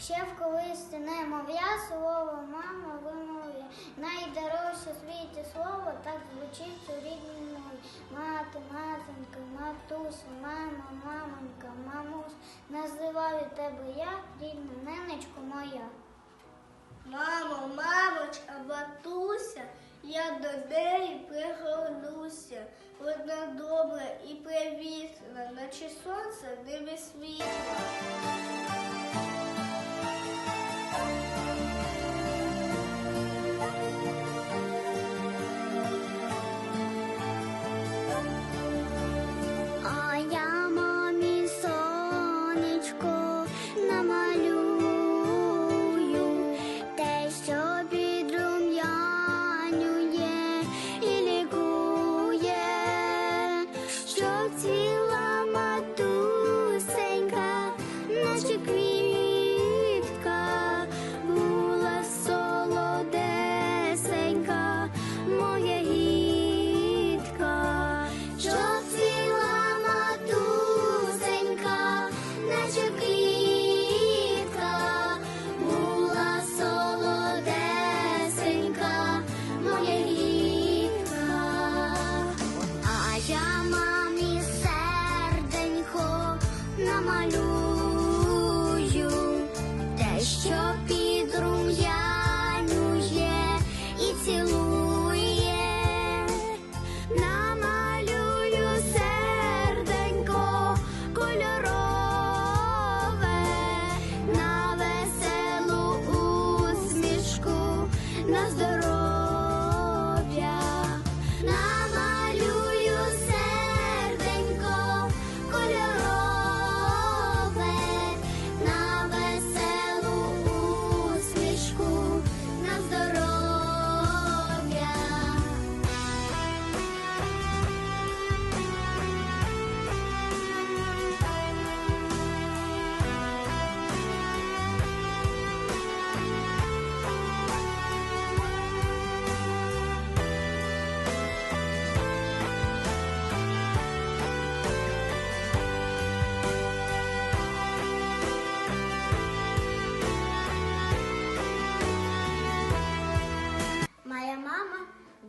Ще в колись немовля слово мама вимовляє. Найдорожче в світі слово так звучить у рідній мові. Мати, матінка, матуся, мама, мамонька, мамусь. Називаю тебе я, рідна ненечко моя. Мамо, мамочка, матуся, я до неї пригорнуся. Вона добра і привітна, наче сонце в світла.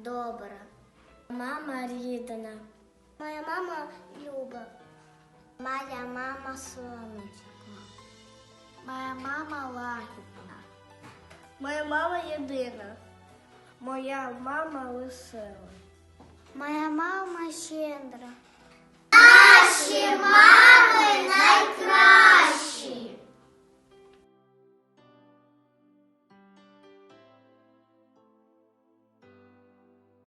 Добра. Мама рідна. Моя мама люба. Моя мама сонечко. Моя мама лагідна. Моя мама єдина, моя мама весела. Моя мама щедра.